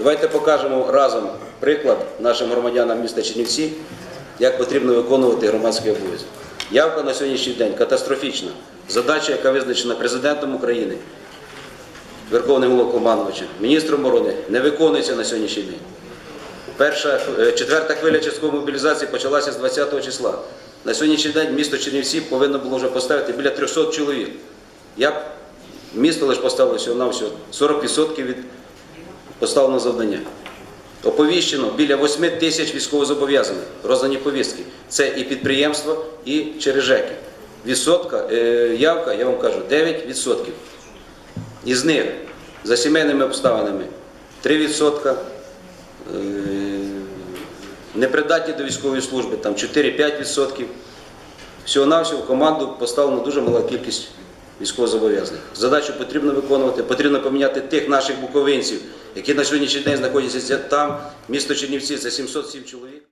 Давайте покажемо разом приклад нашим громадянам міста Чернівці, як потрібно виконувати громадський обов'язок. Явка на сьогоднішній день катастрофічна. Задача, яка визначена президентом України, Верховним Головнокомандувачем, міністром оборони, не виконується на сьогоднішній день. Перша, е, четверта хвиля часткової мобілізації почалася з 20 числа. На сьогоднішній день місто Чернівці повинно було вже поставити біля 300 чоловік. Я б місто лише поставило всього на всього 40% від поставленого завдання. Оповіщено біля 8 тисяч військовозобов'язаних, роздані повістки. Це і підприємства, і через ЖЕКи. Відсотка, е, явка, я вам кажу, 9%. Із них за сімейними обставинами 3%, е, непридатні до військової служби, там 4-5%. Всього-навсього в команду поставлено дуже мала кількість військовозобов'язаних. Задачу потрібно виконувати, потрібно поміняти тих наших буковинців, які на сьогоднішній день знаходяться там. Місто Чернівці це 707 чоловік.